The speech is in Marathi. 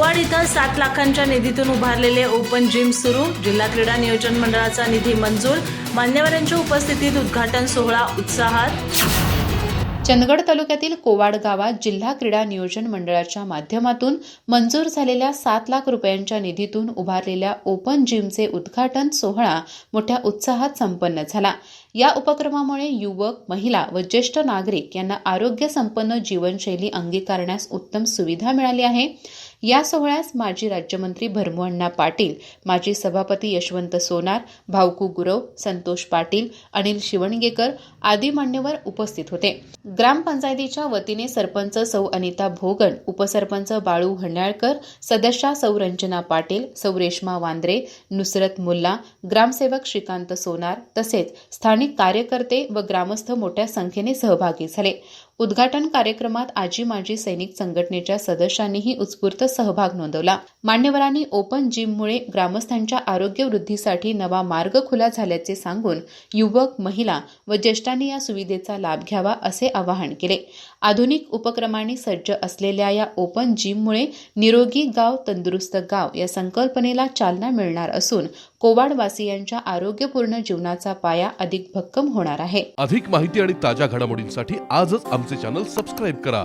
कोवाड इथं सात लाखांच्या निधीतून उभारलेले ओपन जिम सुरू. जिल्हा क्रीडा नियोजन मंडळाचा निधी मंजूर. मान्यवरांच्या उपस्थितीत उद्घाटन सोहळा उत्साहात. चंदगड तालुक्यातील कोवाड गावात जिल्हा क्रीडा नियोजन मंडळाच्या माध्यमातून मंजूर झालेल्या सात लाख रुपयांच्या निधीतून उभारलेल्या ओपन जिमचे उद्घाटन सोहळा मोठ्या उत्साहात संपन्न झाला. या उपक्रमामुळे युवक महिला व ज्येष्ठ नागरिक यांना आरोग्य संपन्न जीवनशैली अंगीकारण्यास उत्तम सुविधा मिळाली आहे. या सोहळ्यास माजी राज्यमंत्री भरमुअण्णा पाटील माजी सभापती यशवंत सोनार भाऊकू गुरव संतोष पाटील अनिल शिवणगेकर आदी मान्यवर उपस्थित होते. ग्रामपंचायतीच्या वतीने सरपंच सौ अनिता भोगण उपसरपंच बाळू हंडाळकर सदस्या सौ रंजना पाटील सौ रेश्मा वांद्रे नुसरत मुल्ला ग्रामसेवक श्रीकांत सोनार तसेच स्थानिक कार्यकर्ते व ग्रामस्थ मोठ्या संख्येने सहभागी झाले. उद्घाटन कार्यक्रमात आजी माजी सैनिक संघटनेच्या सदस्यांनीही उत्स्फूर्त सहभाग नोंदवला. मान्यवरांनी ओपन जिममुळे ग्रामस्थांच्या आरोग्य वृद्धीसाठी नवा मार्ग खुला झाल्याचे सांगून युवक महिला व ज्येष्ठांनी या सुविधेचा लाभ घ्यावा असे आवाहन केले. आधुनिक उपक्रमांनी सज्ज असलेल्या या ओपन जिममुळे निरोगी गाव तंदुरुस्त गाव या संकल्पनेला चालना मिळणार असून कोवाडवासियांच्या आरोग्यपूर्ण जीवनाचा पाया अधिक भक्कम होणार आहे. अधिक माहिती आणि ताज्या घडामोडींसाठी आजच आमचे चॅनल सबस्क्राईब करा.